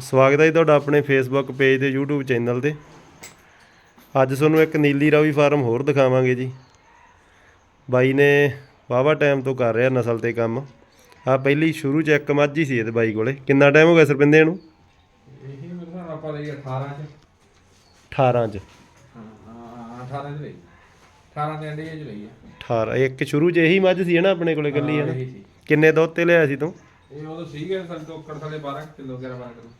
ਸਵਾਗਤ ਹੈ ਜੀ ਤੁਹਾਡਾ ਆਪਣੇ ਫੇਸਬੁੱਕ ਪੇਜ ਤੇ YouTube ਚੈਨਲ ਤੇ। ਅੱਜ ਤੁਹਾਨੂੰ ਇੱਕ ਨੀਲੀ ਰਾਵੀ ਫਾਰਮ ਹੋਰ ਦਿਖਾਵਾਂਗੇ ਜੀ। ਬਾਈ ਨੇ ਵਾਵਾ ਟਾਈਮ ਤੋਂ ਕਰ ਰਿਹਾ ਨਸਲ ਤੇ ਕੰਮ। ਆ ਪਹਿਲੀ ਸ਼ੁਰੂ ਚ ਇੱਕ ਮੱਝ ਹੀ ਸੀ ਇਹਦੇ ਬਾਈ ਕੋਲੇ। ਕਿੰਨਾ ਟਾਈਮ ਹੋ ਗਿਆ ਸਰਪਿੰਦੇ ਇਹਨੂੰ ਇਹੀ ਨਾਲ ਆਪਾਂ ਲਈ 18 ਚ। 18 ਚ। ਹਾਂ ਹਾਂ 18 ਚ ਲਈ। 18 ਦੇ ਅੰਡੇ ਚ ਲਈ ਆ। 18 ਇੱਕ ਸ਼ੁਰੂ ਚ ਇਹੀ ਮੱਝ ਸੀ ਹੈ ਨਾ ਆਪਣੇ ਕੋਲੇ ਇਕੱਲੀ ਹੈ ਕਿੰਨੇ ਦੁੱਧ ਤੇ ਲਿਆ ਸੀ ਤੂੰ? ਇਹ ਉਦੋਂ ਸੀਗੇ ਸਾਡੇ ਤੋਂ ਓਕੜ ਥਲੇ 12 ਕਿਲੋ 11 12 ਕਿਲੋ।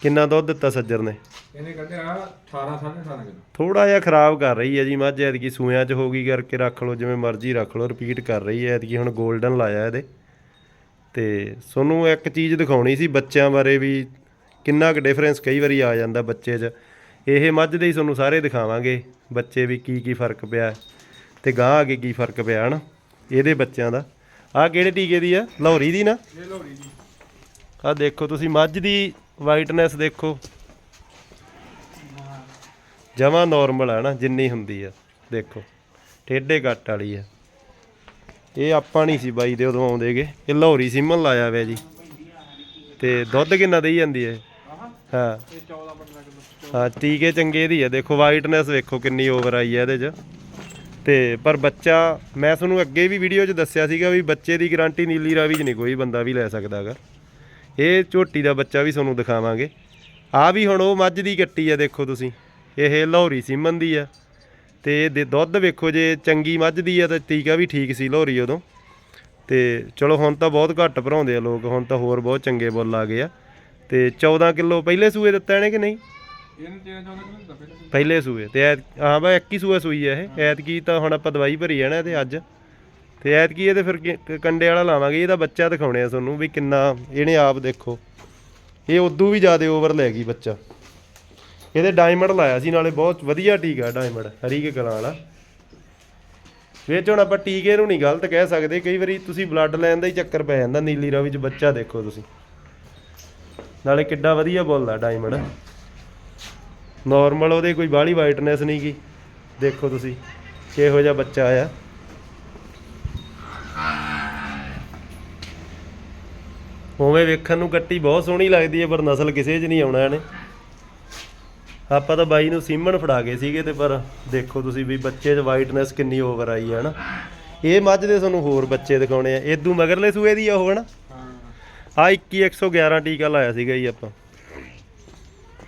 ਕਿੰਨਾ ਦੁੱਧ ਦਿੱਤਾ ਸੱਜਰ ਨੇ? ਇਹਨੇ ਕੱਢਿਆ 18 18.5 ਕਿਲੋ। ਥੋੜਾ ਜਿਹਾ ਖਰਾਬ ਕਰ ਰਹੀ ਹੈ ਜੀ ਮੱਝ ਐਤਕੀ ਸੂਇਆਂ ਚ ਹੋ ਗਈ ਕਰਕੇ ਰੱਖ ਲਓ ਜਿਵੇਂ ਮਰਜ਼ੀ ਰੱਖ ਲਓ ਰਿਪੀਟ ਕਰ ਰਹੀ ਹੈ ਐਤਕੀ ਹੁਣ 골ਡਨ ਲਾਇਆ ਇਹਦੇ। ਤੇ ਤੁਹਾਨੂੰ ਇੱਕ ਚੀਜ਼ ਦਿਖਾਉਣੀ ਸੀ ਬੱਚਿਆਂ ਬਾਰੇ ਵੀ ਕਿੰਨਾ ਕੁ ਡਿਫਰੈਂਸ ਕਈ ਵਾਰੀ ਆ ਜਾਂਦਾ ਬੱਚੇ 'ਚ। ਇਹ ਮੱਝ ਦੇ ਹੀ ਤੁਹਾਨੂੰ ਸਾਰੇ ਦਿਖਾਵਾਂਗੇ ਬੱਚੇ ਵੀ ਕੀ ਕੀ ਫ਼ਰਕ ਪਿਆ ਤੇ ਗਾਂ ਅੱਗੇ ਕੀ ਫ਼ਰਕ ਪਿਆ ਹਨਾ? ਇਹਦੇ ਬੱਚਿਆਂ ਦਾ। ਆਹ ਕਿਹੜੇ ਟੀਕੇ ਦੀ ਆ? ਲਾਹੌਰੀ ਦੀ ਨਾ? ਇਹ ਲੋੜੀ ਜੀ ਆਹ ਦੇਖੋ ਤੁਸੀਂ ਮੱਝ ਦੀ ਵਾਈਟਨੈਸ ਦੇਖੋ। ਜਮਾ ਨਾਰਮਲ ਹੈ ਨਾ ਜਿੰਨੀ ਹੁੰਦੀ ਆ। ਦੇਖੋ ਟੇਢੇ ਕੱਟ ਵਾਲੀ ਆ। ਇਹ ਆਪਾਂ ਨਹੀਂ ਸੀ ਬਾਈ ਦੇ ਉਦੋਂ ਆਉਂਦੇਗੇ। ਇਹ ਲਾਹੌਰੀ ਸਿਮਨ ਲਾਇਆ ਹੋਇਆ ਜੀ। ਤੇ ਦੁੱਧ ਕਿੰਨਾ ਦੇਈ ਜਾਂਦੀ ਹੈ ਹਾਂ। ਇਹ 14 15 ਕਿਲੋ। ਹਾਂ ਟੀਕੇ ਚੰਗੇ ਦੀ ਆ। ਦੇਖੋ ਵਾਈਟਨੈਸ ਵੇਖੋ ਕਿੰਨੀ ਓਵਰ ਆਈ ਹੈ ਇਹਦੇ 'ਚ। ਤੇ ਪਰ ਬੱਚਾ, ਮੈਂ ਤੁਹਾਨੂੰ ਅੱਗੇ ਵੀ ਵੀਡੀਓ 'ਚ ਦੱਸਿਆ ਸੀਗਾ ਵੀ ਬੱਚੇ ਦੀ ਗਾਰੰਟੀ ਨੀਲੀ ਰਾਵੀ 'ਚ ਨਹੀਂ, ਕੋਈ ਬੰਦਾ ਵੀ ਲੈ ਸਕਦਾਗਾ ਇਹ ਝੋਟੀ ਦਾ ਬੱਚਾ ਵੀ ਤੁਹਾਨੂੰ ਦਿਖਾਵਾਂਗੇ। ਆ ਵੀ ਹੁਣ ਉਹ ਮੱਝ ਦੀ ਕੱਟੀ ਆ, ਦੇਖੋ ਤੁਸੀਂ। ਇਹ ਲਾਹੌਰੀ ਸੀਮਨ ਦੀ ਆ। ਤੇ ਦੇ ਦੁੱਧ ਵੇਖੋ ਜੇ ਚੰਗੀ ਮੱਝ ਦੀ ਆ ਤਾਂ ਟੀਕਾ ਵੀ ਠੀਕ ਸੀ ਲਾਹੌਰੀ ਉਦੋਂ। ਤੇ ਚਲੋ ਹੁਣ ਤਾਂ ਬਹੁਤ ਘੱਟ ਭਰਾਉਂਦੇ ਆ ਲੋਕ, ਹੁਣ ਤਾਂ ਹੋਰ ਬਹੁਤ ਚੰਗੇ ਬੁੱਲ ਆ ਗਏ ਆ। ਤੇ 14 ਕਿਲੋ ਪਹਿਲੇ ਸੂਏ ਦਿੱਤਾ ਇਹਨੇ ਕਿ ਨਹੀਂ? ਇਹਨੇ 13 14 ਕਿਲੋ ਦਿੱਤਾ ਪਹਿਲਾਂ। ਪਹਿਲੇ ਸੂਏ ਤੇ ਐਤ ਹਾਂ ਬਾ 21 ਸੂਆ ਸੂਈ ਆ ਇਹ। ਐਤਕੀ ਤਾਂ ਹੁਣ ਆਪਾਂ ਦਵਾਈ ਭਰੀ ਜਾਣਾ ਤੇ ਅੱਜ। ਤੇ ਐਤਕੀ ਇਹਦੇ ਫਿਰ ਕਿ- ਕੰਡੇ ਵਾਲਾ ਲਾਵਾਂਗੇ, ਇਹਦਾ ਬੱਚਾ ਦਿਖਾਉਣੇ ਆ ਤੁਹਾਨੂੰ ਵੀ ਕਿੰਨਾ, ਇਹਨੇ ਆਪ ਦੇਖੋ। ਇਹ ਉਦੋਂ ਵੀ ਜ਼ਿਆਦਾ ਓਵਰ ਲੈ ਗਈ ਬੱਚਾ। ਇਹਦੇ ਡਾਇਮੰਡ ਲਾਇਆ ਸੀ, ਨਾਲੇ ਬਹੁਤ ਵਧੀਆ ਟੀਕਾ ਡਾਇਮੰਡ ਹਰੀ ਕੇ ਕਲਾਂ ਵਾਲਾ। ਵਿੱਚ ਹੁਣ ਆਪਾਂ ਟੀਕੇ ਨੂੰ ਨਹੀਂ ਗਲਤ ਕਹਿ ਸਕਦੇ, ਕਈ ਵਾਰੀ ਤੁਸੀਂ ਬਲੱਡ ਲੈਣ ਦਾ ਹੀ ਚੱਕਰ ਪੈ ਜਾਂਦਾ, ਨੀਲੀ ਰਾਵੀ ਚ ਬੱਚਾ ਦੇਖੋ ਤੁਸੀਂ। ਨਾਲੇ ਕਿੱਡਾ ਵਧੀਆ ਬੋਲਦਾ ਡਾਇਮੰਡ ਨਾਰਮਲ ਉਹਦੇ ਕੋਈ ਬਾਹਲੀ ਵਾਈਟਨੈਸ ਨਹੀਂ ਗੀ। ਦੇਖੋ ਤੁਸੀਂ ਕਿਹੋ ਜਿਹਾ ਬੱਚਾ ਆਇਆ। ਉਵੇਂ ਵੇਖਣ ਨੂੰ ਕੱਟੀ ਬਹੁਤ ਸੋਹਣੀ ਲੱਗਦੀ ਹੈ ਪਰ ਨਸਲ ਕਿਸੇ 'ਚ ਨਹੀਂ ਆਉਣਾ ਇਹਨੇ। ਆਪਾਂ ਤਾਂ ਬਾਈ ਨੂੰ ਸੀਮਨ ਫੜਾ ਗਏ ਸੀਗੇ ਤੇ ਪਰ ਦੇਖੋ ਤੁਸੀਂ ਵੀ ਬੱਚੇ 'ਚ ਵਾਈਟਨੈਸ ਕਿੰਨੀ ਓਵਰ ਆਈ ਹੈ ਨਾ ਇਹ ਮੱਝ ਦੇ ਤੁਹਾਨੂੰ ਹੋਰ ਬੱਚੇ ਦਿਖਾਉਣੇ ਆ। ਇਦੋਂ ਮਗਰਲੇ ਸੂਏ ਦੀ ਆ ਉਹ ਹਨਾ। ਹਾਂ। ਆ 21111 ਟੀਕਾ ਲਾਇਆ ਸੀਗਾ ਜੀ ਆਪਾਂ।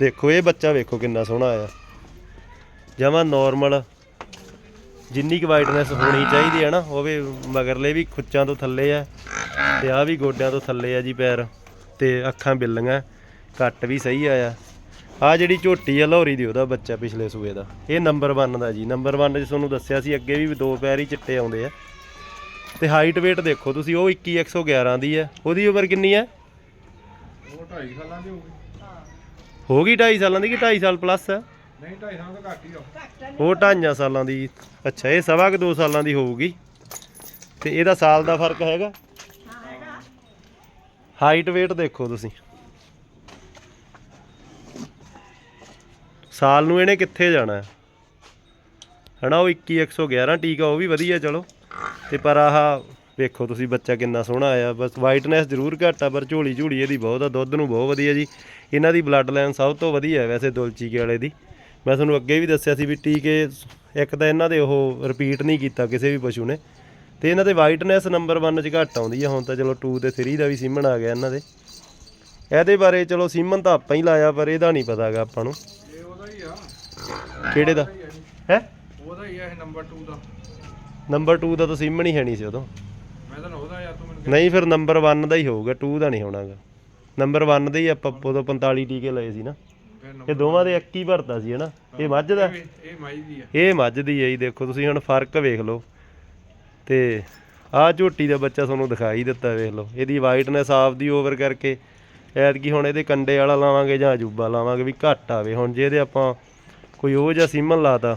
ਦੇਖੋ, ਇਹ ਬੱਚਾ ਵੇਖੋ ਕਿੰਨਾ ਸੋਹਣਾ ਆਇਆ ਜਮਾ ਨਾਰਮਲ ਜਿੰਨੀ ਕੁ ਵਾਈਟਨੈਸ ਹੋਣੀ ਚਾਹੀਦੀ ਹੈ ਨਾ, ਉਹ ਵੀ ਮਗਰਲੇ ਵੀ ਖੁੱਚਾਂ ਤੋਂ ਥੱਲੇ ਆ ਤੇ ਆ ਵੀ ਗੋਡਿਆਂ ਤੋਂ ਥੱਲੇ ਆ ਜੀ ਪੈਰ ਤੇ ਅੱਖਾਂ ਬਿੱਲੀਆਂ, ਕੱਟ ਵੀ ਸਹੀ ਆਇਆ। ਆ ਜਿਹੜੀ ਝੋਟੀ ਆ ਲਾਹੌਰੀ ਦੀ, ਉਹਦਾ ਬੱਚਾ ਪਿਛਲੇ ਸੂਏ ਦਾ। ਇਹ ਨੰਬਰ 1 ਦਾ ਜੀ। ਨੰਬਰ 1 ਚ ਤੁਹਾਨੂੰ ਦੱਸਿਆ ਸੀ, ਅੱਗੇ ਵੀ ਦੋ ਪੈਰ ਹੀ ਚਿੱਟੇ ਆਉਂਦੇ ਆ। ਤੇ ਹਾਈਟ weight ਦੇਖੋ ਤੁਸੀਂ, ਉਹ 21111 ਦੀ ਆ। ਉਹਦੀ ਉਮਰ ਕਿੰਨੀ ਆ? ਉਹ 2.5 ਸਾਲਾਂ ਦੀ ਹੋ ਹੋ ਗਈ 2.5 ਸਾਲਾਂ ਦੀ ਕਿ 2.5 ਸਾਲ ਪਲੱਸ ਆ ਨਹੀਂ 2.5 ਸਾਲ ਤੋਂ ਘੱਟ ਹੀ ਆ ਉਹ। ਢਾਈਆਂ ਸਾਲਾਂ ਦੀ। ਅੱਛਾ ਇਹ ਸਵਾ ਕੁ 2 ਸਾਲਾਂ ਦੀ ਹੋਊਗੀ। ਤੇ ਇਹਦਾ ਸਾਲ ਦਾ ਫ਼ਰਕ ਹੈਗਾ? ਹਾਈਟ weight ਦੇਖੋ ਤੁਸੀਂ। ਸਾਲ ਨੂੰ ਇਹਨੇ ਕਿੱਥੇ ਜਾਣਾ ਹੈ? ਹਨਾ ਉਹ 21111 ਟੀਕਾ ਉਹ ਵੀ ਵਧੀਆ ਚਲੋ। ਤੇ ਪਰ ਆਹ ਵੇਖੋ ਤੁਸੀਂ ਬੱਚਾ ਕਿੰਨਾ ਸੋਹਣਾ ਆਇਆ। ਬਸ ਵਾਈਟਨੈਸ ਜ਼ਰੂਰ ਘੱਟ ਆ ਪਰ ਝੋਲੀ ਝੂਲੀ ਇਹਦੀ ਬਹੁਤ ਆ ਦੁੱਧ ਨੂੰ ਬਹੁਤ ਵਧੀਆ ਜੀ। ਇਹਨਾਂ ਦੀ ਬਲੱਡ ਲਾਈਨ ਸਭ ਤੋਂ ਵਧੀਆ ਵੈਸੇ ਦੁਲਚੀਕੇ ਵਾਲੇ ਦੀ। ਮੈਂ ਤੁਹਾਨੂੰ ਅੱਗੇ ਵੀ ਦੱਸਿਆ ਸੀ ਵੀ ਟੀਕੇ ਇੱਕ ਤਾਂ ਇਹਨਾਂ ਦੇ ਉਹ ਰਿਪੀਟ ਨਹੀਂ ਕੀਤਾ ਕਿਸੇ ਵੀ ਪਸ਼ੂ ਨੇ। ਤੇ ਇਹਨਾਂ ਦੇ ਵਾਈਟਨੈਸ ਨੰਬਰ 1 ਚ ਘੱਟ ਆਉਂਦੀ ਆ ਹੁਣ ਤਾਂ ਚਲੋ 2 ਤੇ 3 ਦਾ ਵੀ ਸੀਮਨ ਆ ਗਿਆ ਇਹਨਾਂ ਦੇ। ਇਹਦੇ ਬਾਰੇ ਚਲੋ ਸੀਮਨ ਤਾਂ ਆਪਾਂ ਹੀ ਲਾਇਆ ਪਰ ਇਹਦਾ ਨਹੀਂ ਪਤਾਗਾ ਆਪਾਂ ਨੂੰ। ਇਹ ਉਹਦਾ ਹੀ ਆ। ਕਿਹੜੇ ਦਾ? ਹੈ ਉਹਦਾ ਹੀ ਆ ਇਹ ਨੰਬਰ 2 ਦਾ। ਨੰਬਰ 2 ਦਾ ਤਾਂ ਸੀਮਨ ਹੀ ਹੈ ਨਹੀਂ ਸੀ ਉਦੋਂ। ਮੈਂ ਤਾਂ ਉਹਦਾ ਯਾਰ ਤੂੰ ਮੈਨੂੰ ਨਹੀਂ ਫਿਰ ਨੰਬਰ 1 ਦਾ ਹੀ ਹੋਊਗਾ 2 ਦਾ ਨਹੀਂ ਹੋਣਾਗਾ। ਨੰਬਰ 1 ਦੇ ਹੀ ਆਪਾਂ ਉਦੋਂ 45 ਟੀਕੇ ਲਏ ਸੀ ਨਾ। ਫਿਰ ਇਹ ਦੋਵਾਂ ਦੇ ਇੱਕ ਹੀ ਭਰਤਾ ਸੀ ਹਨਾ? ਇਹ ਮੱਝ ਦਾ? ਇਹ ਇਹ ਮਾਈ ਦੀ ਆ। ਇਹ ਮੱਝ ਦੀ ਹੈ ਜੀ ਦੇਖੋ ਤੁਸੀਂ ਹੁਣ ਫ਼ਰਕ ਵੇਖ ਲਓ। ਤੇ ਆਹ ਝੋਟੀ ਦਾ ਬੱਚਾ ਤੁਹਾਨੂੰ ਦਿਖਾਈ ਦਿੱਤਾ ਵੇਖ ਲਓ। ਇਹਦੀ ਵਾਈਟਨੈਸ ਆਫ ਦੀ ਓਵਰ ਕਰਕੇ ਐਤਕੀ ਹੁਣ ਇਹਦੇ ਕੰਡੇ ਵਾਲਾ ਲਾਵਾਂਗੇ ਜਾਂ ਅਜੂਬਾ ਲਾਵਾਂਗੇ ਵੀ ਘੱਟ ਆਵੇ। ਹੁਣ ਜੇ ਇਹਦੇ ਆਪਾਂ ਕੋਈ ਉਹ ਜਿਹਾ ਸੀਮਨ ਲਾਤਾ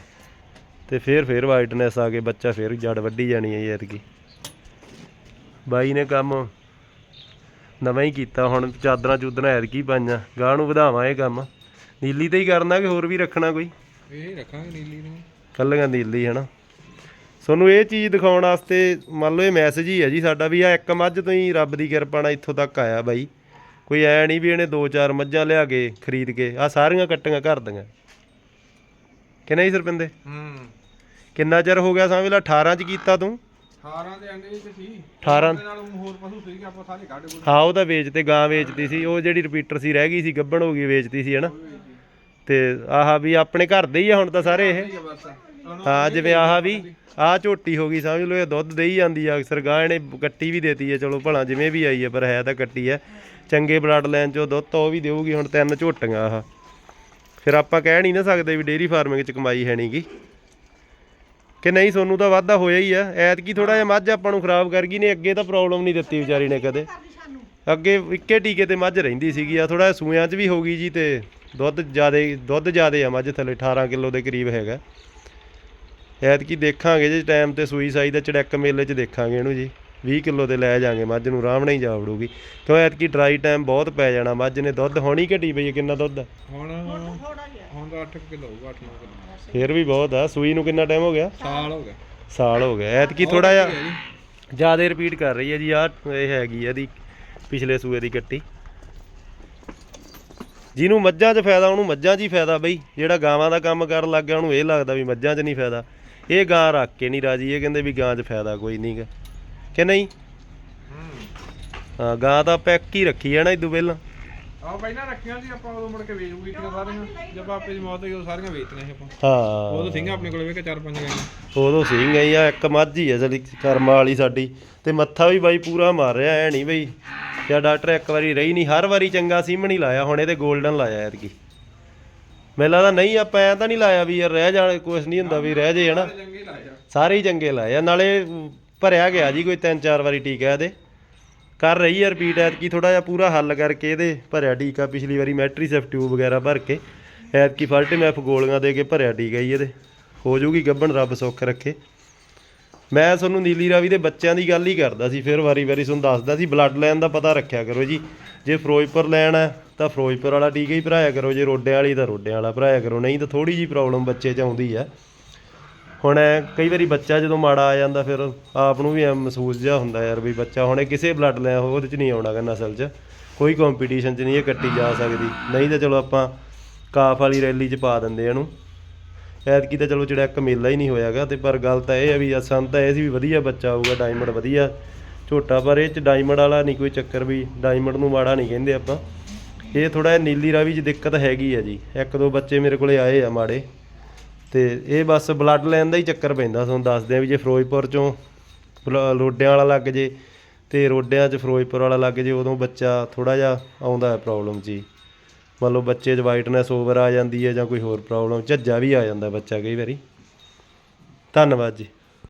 ਤੇ ਫੇਰ ਫੇਰ ਵਾਈਟਨੈਸ ਆ ਕੇ ਬੱਚਾ ਫੇਰ ਜੜ ਵੱਢੀ ਜਾਣੀ ਹੈ ਜੀ ਐਤਕੀ। ਬਾਈ ਨੇ ਕੰਮ ਨਵਾਂ ਹੀ ਕੀਤਾ ਹੁਣ ਚਾਦਰਾਂ ਚੂਦਰਾਂ ਐਤਕੀ ਪਾਈਆਂ ਗਾਂ ਨੂੰ ਵਧਾਵਾਂ ਇਹ ਕੰਮ। ਨੀਲੀ ਤੇ ਹੀ ਕਰਨਾ ਕਿ ਹੋਰ ਵੀ ਰੱਖਣਾ ਕੋਈ? ਇਹ ਰੱਖਾਂਗੇ ਨੀਲੀ ਨੂੰ। ਕੱਲੀਆਂ ਨੀਲੀ ਹਨਾ? ਤੁਹਾਨੂੰ ਇਹ ਚੀਜ਼ ਦਿਖਾਉਣ ਵਾਸਤੇ ਮੰਨ ਲਓ ਇਹ ਮੈਸੇਜ ਹੀ ਹੈ ਜੀ ਸਾਡਾ ਵੀ ਆ ਇੱਕ ਮੱਝ ਤੋਂ ਹੀ ਰੱਬ ਦੀ ਕਿਰਪਾ ਨਾਲ ਇੱਥੋਂ ਤੱਕ ਆਇਆ ਬਾਈ। ਕੋਈ ਐ ਨਹੀਂ ਵੀ ਇਹਨੇ ਦੋ ਚਾਰ ਮੱਝਾਂ ਲਿਆ ਕੇ ਖਰੀਦ ਕੇ ਆ ਸਾਰੀਆਂ ਕੱਟੀਆਂ ਘਰ ਦੀਆਂ। ਕਿ ਨਹੀਂ ਸਰਪਿੰਦੇ? ਹੂੰ। ਕਿੰਨਾ ਚਿਰ ਹੋ ਗਿਆ ਸਮਝ ਲੈ 18 ਚ ਕੀਤਾ ਤੂੰ? 18 ਦੇ ਅੰਡੇ ਚ ਸੀ। 18 ਦੇ ਨਾਲ ਹੋਰ ਪਸ਼ੂ ਸੀ ਕਿ ਆਪਾਂ ਸਾਰੇ ਕੱਢ ਕੁੱਢ ਹਾਂ ਉਹ ਤਾਂ ਵੇਚਤੇ ਗਾਂ ਵੇਚਦੀ ਸੀ। ਉਹ ਜਿਹੜੀ ਰਿਪੀਟਰ ਸੀ ਰਹਿ ਗਈ ਸੀ ਗੱਬਣ ਹੋ ਗਈ ਵੇਚਦੀ ਸੀ ਹਨਾ। ਤੇ ਆਹ ਵੀ ਆਪਣੇ ਘਰ ਦੇ ਹੀ ਆ ਹੁਣ ਤਾਂ ਸਾਰੇ ਇਹ। ਠੀਕ ਆ ਬਸ ਉਹਨੂੰ ਹਾਂ ਜਿਵੇਂ ਆਹ ਵੀ ਆਹ ਝੋਟੀ ਹੋ ਗਈ ਸਮਝ ਲਓ ਇਹ ਦੁੱਧ ਦੇਈ ਜਾਂਦੀ ਆ ਅਕਸਰ ਗਾਂ ਇਹਨੇ ਕੱਟੀ ਵੀ ਦੇਤੀ ਹੈ ਚਲੋ ਭਲਾ ਜਿਵੇਂ ਵੀ ਆਈ ਹੈ ਪਰ ਹੈ ਤਾਂ ਕੱਟੀ ਹੈ ਚੰਗੇ ਬਲੱਡ ਲਾਈਨ ਚੋਂ ਦੁੱਧ ਤਾਂ ਉਹ ਵੀ ਦੇਊਗੀ ਹੁਣ ਤਿੰਨ ਝੋਟੀਆਂ ਆਹ। ਫਿਰ ਆਪਾਂ ਕਹਿ ਨਹੀਂ ਨਾ ਸਕਦੇ ਵੀ ਡੇਰੀ ਫਾਰਮਿੰਗ ਚ ਕਮਾਈ ਹੈ ਨਹੀਂਗੀ ਕਿ ਨਹੀਂ ਸੋਨੂੰ ਤਾਂ ਵਾਧਾ ਹੋਇਆ ਹੀ ਆ। ਐਤਕੀ ਥੋੜਾ ਜਿਹਾ ਮੱਝ ਆਪਾਂ ਨੂੰ ਖਰਾਬ ਕਰ ਗਈ ਨੇ ਅੱਗੇ ਤਾਂ ਪ੍ਰੋਬਲਮ ਨਹੀਂ ਦਿੱਤੀ ਵਿਚਾਰੀ ਨੇ ਕਦੇ। ਅੱਗੇ ਇੱਕੇ ਟੀਕੇ ਤੇ ਮੱਝ ਰਹਿੰਦੀ ਸੀਗੀ ਆ ਥੋੜਾ ਸੂਇਆਂ 'ਚ ਵੀ ਹੋ ਗਈ ਜੀ ਤੇ ਦੁੱਧ ਜ਼ਿਆਦੇ ਦੁੱਧ ਜ਼ਿਆਦੇ ਆ ਮੱਝ ਥੱਲੇ 18 ਕਿਲੋ ਦੇ ਕਰੀਬ ਹੈਗਾ। ਐਤਕੀ ਦੇਖਾਂਗੇ ਜੇ ਟਾਈਮ ਤੇ ਸੂਈ ਸਾਈ ਦਾ ਚੜੈਕ ਮੇਲੇ 'ਚ ਦੇਖਾਂਗੇ ਇਹਨੂੰ ਜੀ। 20 ਕਿਲੋ ਤੇ ਲੈ ਜਾਾਂਗੇ ਮੱਝ ਨੂੰ ਆਰਾਮ ਨਾਲ ਹੀ ਜਾ ਵੜੂਗੀ ਕਿਉਂ ਐਤਕੀ ਡਰਾਈ ਟਾਈਮ ਬਹੁਤ ਪੈ ਜਾਣਾ ਮੱਝ ਨੇ ਦੁੱਧ ਹੋਣੀ ਘਟੀ ਪਈ ਹੈ, ਕਿੰਨਾ ਦੁੱਧ? ਹੁਣ ਹੁਣ ਤਾਂ 8 ਕਿਲੋ ਹੋਊਗਾ 8 9 ਕਿਲੋ। ਫੇਰ ਵੀ ਬਹੁਤ ਆ। ਸੂਈ ਨੂੰ ਕਿੰਨਾ ਟਾਈਮ ਹੋ ਗਿਆ? ਸਾਲ ਹੋ ਗਿਆ। ਸਾਲ ਹੋ ਗਿਆ। ਐਤਕੀ ਥੋੜਾ ਜਿਹਾ ਜ਼ਿਆਦਾ ਰਿਪੀਟ ਕਰ ਰਹੀ ਹੈ ਜੀ। ਆ ਇਹ ਹੈਗੀ ਆ ਇਹਦੀ ਪਿਛਲੇ ਸੂਏ ਦੀ ਕੱਟੀ। ਜਿਹਨੂੰ ਮੱਝਾਂ 'ਚ ਫਾਇਦਾ ਉਹਨੂੰ ਮੱਝਾਂ 'ਚ ਹੀ ਫਾਇਦਾ ਬਈ। ਜਿਹੜਾ ਗਾਵਾਂ ਦਾ ਕੰਮ ਕਰਨ ਲੱਗ ਗਿਆ ਉਹਨੂੰ ਇਹ ਲੱਗਦਾ ਵੀ ਮੱਝਾਂ 'ਚ ਨਹੀਂ ਫਾਇਦਾ। ਇਹ ਗਾਂ ਰੱਖ ਕੇ ਨਹੀਂ ਰਾਜੀ। ਇਹ ਕਹਿੰਦੇ ਵੀ ਗਾਂ 'ਚ ਫਾਇਦਾ ਕੋਈ ਨਹੀਂਗਾ ਕਿ ਨਹੀਂ? ਹਾਂ। ਗਾਂ ਤਾਂ ਪੈਕ ਹੀ ਰੱਖੀ ਹੈ ਨਾ ਇਦੋਂ ਪਹਿਲਾਂ। ਆਹ ਪਹਿਲਾਂ ਰੱਖੀਆਂ ਸੀ ਆਪਾਂ ਉਦੋਂ ਮੁੜ ਕੇ ਵੇਚ ਕੇ ਸਾਰੀਆਂ। ਜਦ ਆਪੇ ਦੀ ਮੌਤ ਹੋਈ ਉਹ ਸਾਰੀਆਂ ਵੇਚਤੀਆਂ ਸੀ ਆਪਾਂ। ਹਾਂ। ਉਦੋਂ ਸਿੰਘ ਆਪਣੇ ਕੋਲ ਵੇਖ ਚਾਰ ਪੰਜ ਗਏ ਉਦੋਂ ਸਿੰਘ ਗਈ ਆ ਇੱਕ ਮੱਝ ਹੀ ਆ ਜਿਹੜੀ ਕਰਮਾ ਵਾਲੀ ਸਾਡੀ। ਤੇ ਮੱਥਾ ਵੀ ਬਾਈ ਪੂਰਾ ਮਾਰ ਰਿਹਾ ਐ ਨਹੀਂ ਬਈ। ਜਾਂ ਡਾਕਟਰ ਇੱਕ ਵਾਰੀ ਰਹੀ ਨਹੀਂ ਹਰ ਵਾਰੀ ਚੰਗਾ ਸੀਮਣ ਹੀ ਲਾਇਆ ਹੁਣ ਇਹਦੇ 골ਡਨ ਲਾਇਆ ਐਤਕੀ। ਮੈਨੂੰ ਲੱਗਦਾ ਨਹੀਂ ਆਪਾਂ ਐ ਤਾਂ ਨਹੀਂ ਲਾਇਆ ਵੀ ਯਾਰ ਰਹਿ ਜਾਣ ਕੁਛ ਨਹੀਂ ਹੁੰਦਾ ਵੀ ਰਹਿ ਜੇ ਹਨਾ। ਲਾਇਆ ਸਾਰੇ ਹੀ ਚੰਗੇ ਲਾਏ ਆ ਨਾਲੇ ਭਰਿਆ ਗਿਆ ਜੀ ਕੋਈ ਤਿੰਨ ਚਾਰ ਵਾਰੀ ਟੀਕਾ ਇਹਦੇ। ਕਰ ਰਹੀ ਹੈ ਰਿਪੀਟ ਐਤਕੀ ਥੋੜਾ ਜਿਹਾ ਪੂਰਾ ਹੱਲ ਕਰਕੇ ਇਹਦੇ ਭਰਿਆ ਟੀਕਾ, ਪਿਛਲੀ ਵਾਰੀ ਮੈਟਰੀਸੈਫ ਟਿਊਬ ਵਗੈਰਾ ਭਰ ਕੇ, ਐਤਕੀ ਫਲਟੀਮੈਫ ਗੋਲੀਆਂ ਦੇ ਕੇ ਭਰਿਆ ਟੀਕਾ ਜੀ ਇਹਦੇ। ਹੋ ਜੂਗੀ ਗੱਭਣ ਰੱਬ ਸੁੱਖ ਰੱਖੇ। ਮੈਂ ਤੁਹਾਨੂੰ ਨੀਲੀ ਰਾਵੀ ਦੇ ਬੱਚਿਆਂ ਦੀ ਗੱਲ ਹੀ ਕਰਦਾ ਸੀ, ਫਿਰ ਵਾਰੀ ਵਾਰੀ ਤੁਹਾਨੂੰ ਦੱਸਦਾ ਸੀ ਬਲੱਡ ਲਾਈਨ ਦਾ ਪਤਾ ਰੱਖਿਆ ਕਰੋ ਜੀ। ਜੇ ਫਿਰੋਜ਼ਪੁਰ ਲੈਣ ਹੈ, ਤਾਂ ਫਿਰੋਜ਼ਪੁਰ ਵਾਲਾ ਟੀਕਾ ਹੀ ਭਰਾਇਆ ਕਰੋ, ਜੇ ਰੋਡਿਆਂ ਵਾਲੀ ਤਾਂ ਰੋਡਿਆਂ ਵਾਲਾ ਭਰਾਇਆ ਕਰੋ, ਨਹੀਂ ਤਾਂ ਥੋੜੀ ਜੀ ਪ੍ਰੋਬਲਮ ਬੱਚੇ 'ਚ ਆਉਂਦੀ ਹੈ। ਹੁਣ ਐਂ ਕਈ ਵਾਰੀ ਬੱਚਾ ਜਦੋਂ ਮਾੜਾ ਆ ਜਾਂਦਾ ਫਿਰ ਆਪ ਨੂੰ ਵੀ ਐਂ ਮਹਿਸੂਸ ਜਿਹਾ ਹੁੰਦਾ ਯਾਰ ਵੀ ਬੱਚਾ ਹੁਣੇ ਕਿਸੇ ਬਲੱਡ ਲੈ ਉਹਦੇ 'ਚ ਨਹੀਂ ਆਉਣਾਗਾ ਨਸਲ 'ਚ। ਕੋਈ ਕੰਪੀਟੀਸ਼ਨ 'ਚ ਨਹੀਂ ਇਹ ਕੱਟੀ ਜਾ ਸਕਦੀ। ਨਹੀਂ ਤਾਂ ਚਲੋ ਆਪਾਂ ਕਾਫ ਵਾਲੀ ਰੈਲੀ 'ਚ ਪਾ ਦਿੰਦੇ ਇਹਨੂੰ। ਐਤਕੀ ਤਾਂ ਚਲੋ ਜਿਹੜਾ ਇੱਕ ਮੇਲਾ ਹੀ ਨਹੀਂ ਹੋਇਆਗਾ ਤੇ ਪਰ ਗੱਲ ਤਾਂ ਇਹ ਆ ਵੀ ਸਾਨੂੰ ਤਾਂ ਇਹ ਸੀ ਵੀ ਵਧੀਆ ਬੱਚਾ ਆਊਗਾ ਡਾਇਮੰਡ ਵਧੀਆ। ਝੋਟਾ ਪਰ ਇਹ 'ਚ ਡਾਇਮੰਡ ਵਾਲਾ ਨਹੀਂ ਕੋਈ ਚੱਕਰ ਵੀ ਡਾਇਮੰਡ ਨੂੰ ਮਾੜਾ ਨਹੀਂ ਕਹਿੰਦੇ ਆਪਾਂ। ਇਹ ਥੋੜਾ ਜਿਹਾ ਨੀਲੀ ਰਾਵੀ 'ਚ ਦਿੱਕਤ ਹੈਗੀ ਆ ਜੀ। ਇੱਕ ਦੋ ਬੱਚੇ ਮੇਰੇ ਕੋਲੇ ਆਏ ਆ ਮਾੜੇ। ਤੇ ਇਹ ਬਸ ਬਲੱਡ ਲੈਣ ਦਾ ਹੀ ਚੱਕਰ ਪੈਂਦਾ, ਤੁਹਾਨੂੰ ਦੱਸਦੇ ਆ ਵੀ ਜੇ ਫਿਰੋਜ਼ਪੁਰ ਚੋਂ ਰੋਡਿਆਂ ਵਾਲਾ ਲੱਗ ਜੇ ਤੇ ਰੋਡਿਆਂ 'ਚ ਫਿਰੋਜ਼ਪੁਰ ਵਾਲਾ ਲੱਗ ਜੇ, ਉਦੋਂ ਬੱਚਾ ਥੋੜਾ ਜਿਹਾ ਆਉਂਦਾ ਹੈ ਪ੍ਰੋਬਲਮ ਜੀ। ਮੰਨ ਲਓ ਬੱਚੇ 'ਚ ਵਾਈਟਨੈਸ ਓਵਰ ਆ ਜਾਂਦੀ ਹੈ ਜਾਂ ਕੋਈ ਹੋਰ ਪ੍ਰੋਬਲਮ ਝੱਜਾ ਵੀ ਆ ਜਾਂਦਾ ਬੱਚਾ ਕਈ ਵਾਰੀ। ਧੰਨਵਾਦ ਜੀ।